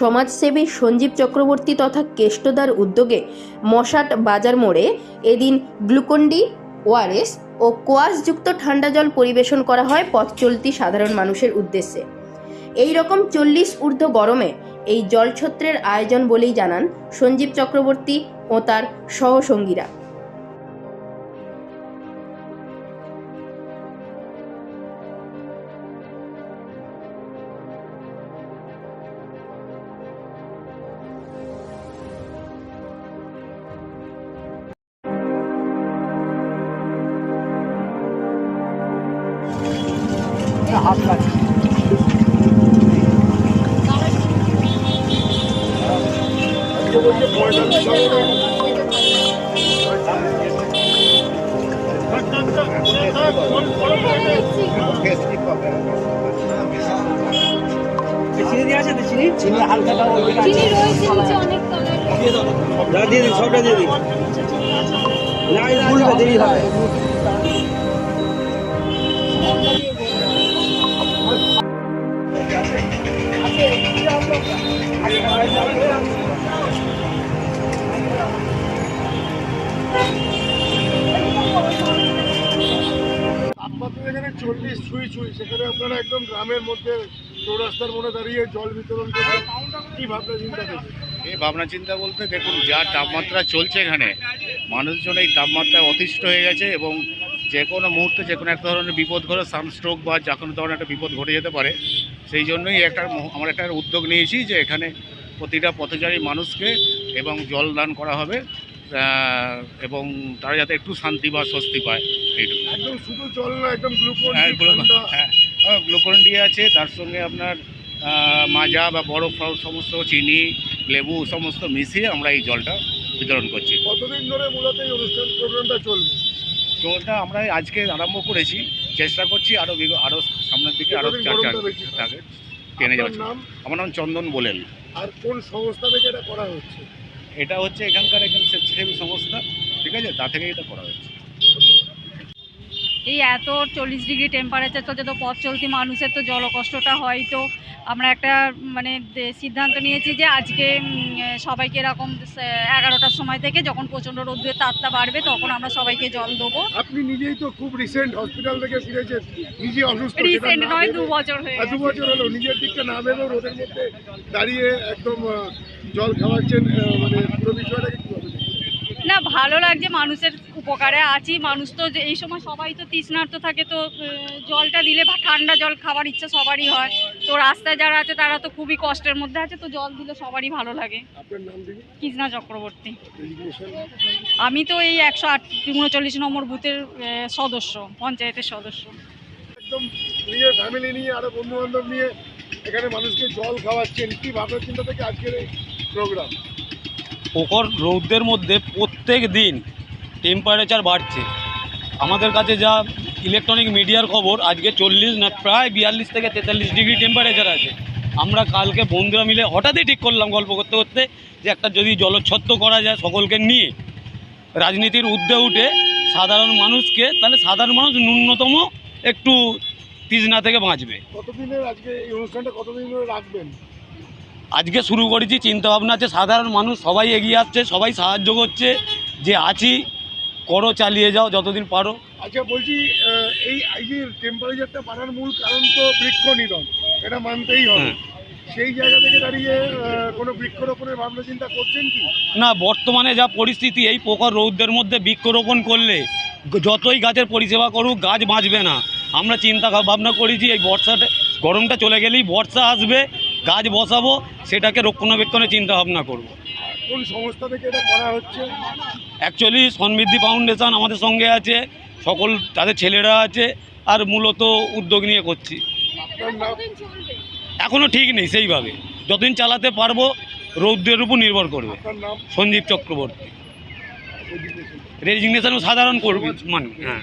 সমাজসেবী সঞ্জীব চক্রবর্তী তথা কেষ্টদার উদ্যোগে মশাট বাজার মোড়ে এদিন গ্লুকন্ডি ওয়ারেস ও কোয়াশযুক্ত ঠান্ডা জল পরিবেশন করা হয় পথ চলতি সাধারণ মানুষের উদ্দেশ্যে। এই রকম চল্লিশ ঊর্ধ্ব গরমে এই জলছত্রের আয়োজন বলেই জানান সঞ্জীব চক্রবর্তী ও তার সহসঙ্গীরা। চিনি দিয়ে আছে তো চিনি? চিনি হালকা দাও চিনি রয়েছে নিচে অনেক কালার দাও। দিয়ে দিন সবটা দিয়ে দিন না এই ভুলবে দেরি হবে যেখানে চল্লিশ সেখানে আপনারা একদম গ্রামের মধ্যে দাঁড়িয়ে জল বিতরণ করবেন। কি ভাবনা, চিন্তা এই ভাবনা, চিন্তা বলতে দেখুন, যা তাপমাত্রা চলছে এখানে, মানুষজন এই তাপমাত্রায় অতিষ্ঠ হয়ে গেছে এবং যে কোনো মুহূর্তে যে কোনো একটা ধরনের বিপদ ঘটে সানস্ট্রোক বা যে কোনো ধরনের একটা বিপদ ঘটে যেতে পারে সেই জন্যই একটা আমরা একটা উদ্যোগ নিয়েছি যে এখানে প্রতিটা পথচারী মানুষকে এবং জল দান করা হবে এবং তারা যাতে একটু শান্তি বা স্বস্তি পায় এইটুকু। একদম শুধু জল না একদম হ্যাঁ হ্যাঁ গ্লুকন ডি আছে তার সঙ্গে আপনার মাজা বা বরফ সমস্ত চিনি লেবু সমস্ত মিশিয়ে আমরা এই জলটা বিতরণ করছি। কতদিন ধরে মূলত এই অনুষ্ঠান প্রোগ্রামটা চলবে? জলটা আমরা আজকে আরম্ভ করেছি। চেষ্টা করছি আরও আরও সামনের দিকে আরও চার চার? থাকে টেনে যাওয়ার আমার নাম চন্দন বলেন। আর কোন সংস্থা থেকে এটা করা হচ্ছে? এটা হচ্ছে এখানকার একজন স্বেচ্ছাসেবী সংস্থা ঠিক আছে? তা থেকে এটা করা হচ্ছে। এই এত চল্লিশ ডিগ্রি টেম্পারেচার চলছে তো পথ চলতি মানুষের তো জলকষ্টটা হয় তো। আমরা একটা মানে সিদ্ধান্ত নিয়েছি যে আজকে সবাইকে এরকম এগারোটার সময় থেকে যখন প্রচণ্ড রোদ্রের তাপটা বাড়বে তখন আমরা সবাইকে জল দেবো। আপনি নিজেই তো খুব রিসেন্ট হসপিটাল থেকে ফিরেছেন। নিজে অসুস্থ রিসেন্ট নয় দু বছর হয়ে দু বছর হলো নিজের দিকটা না ভেবেও রোদের মধ্যে দাঁড়িয়ে একদম জল খাওয়াচ্ছেন মানে পুরো বিষয়টাকে না ভালো লাগছে মানুষের উপকারে আছি মানুষ তো যে এই সময় সবাই তো তৃষ্ণার্ত থাকে তো জলটা দিলে বা ঠান্ডা জল খাবার ইচ্ছা সবারই হয়। তো রাস্তায় যারা আছে তারা তো খুবই কষ্টের মধ্যে আছে তো জল দিলে সবারই ভালো লাগে। আপনার নাম দিন কৃষ্ণা চক্রবর্তী। আমি তো এই একশো আট উনচল্লিশ নম্বর বুথের সদস্য পঞ্চায়েতের সদস্য। একদম নিজের ফ্যামিলি নিয়ে আরও বন্ধু বান্ধব নিয়ে এখানে মানুষকে জল খাওয়াচ্ছেন। কি ভাবনার চিন্তা থেকে আজকের এই প্রোগ্রাম প্রখর রৌদ্রের মধ্যে প্রত্যেক দিন টেম্পারেচার বাড়ছে। আমাদের কাছে যা ইলেকট্রনিক মিডিয়ার খবর আজকে চল্লিশ না প্রায় বিয়াল্লিশ থেকে তেতাল্লিশ ডিগ্রি টেম্পারেচার আছে। আমরা কালকে বন্ধুরা মিলে হঠাৎই ঠিক করলাম গল্প করতে করতে যে একটা যদি জলচ্ছত্র করা যায় সকলকে নিয়ে রাজনীতির ঊর্ধ্বে উঠে সাধারণ মানুষকে তাহলে সাধারণ মানুষ ন্যূনতম একটু তৃষ্ণা থেকে বাঁচবে। কতদিনের আজকে এই অনুষ্ঠানটা কতদিন রাখবেন? আজকে শুরু করেছি চিন্তা ভাবনা আছে সাধারণ মানুষ সবাই এগিয়ে আসছে সবাই সাহায্য করছে যে আছি করো চালিয়ে যাও যতদিন পারো আচ্ছা বলছি এই যে টেম্পারেচারটা বাড়ার মূল কারণ তো বৃক্ষ নিধন এটা মানতেই হবে। সেই জায়গা থেকে দাঁড়িয়ে কোনো বৃক্ষরোপণের ভাবনা চিন্তা করছেন কি না বর্তমানে যা পরিস্থিতি এই প্রখর রৌদ্রের মধ্যে বৃক্ষরোপণ করলে যতই গাছের পরিষেবা করুক গাছ বাঁচবে না আমরা চিন্তা ভাব- ভাবনা করেছি এই বর্ষাটা গরমটা চলে গেলেই বর্ষা আসবে গাছ বসাবো সেটাকে রক্ষণাবেক্ষণে চিন্তা ভাবনা করব। কোন সংস্থা থেকে এটা করা হচ্ছে? অ্যাকচুয়ালি সমৃদ্ধি ফাউন্ডেশন আমাদের সঙ্গে আছে। সকল তাদের ছেলেরা আছে আর মূলত উদ্যোগ নিয়ে করছি। এখনও ঠিক নেই সেইভাবে। যতদিন চালাতে পারব রৌদ্রের উপর নির্ভর করবে। আপনার সঞ্জীব চক্রবর্তী। রেজিগনেশন সাধারণ করবি। মানে হ্যাঁ।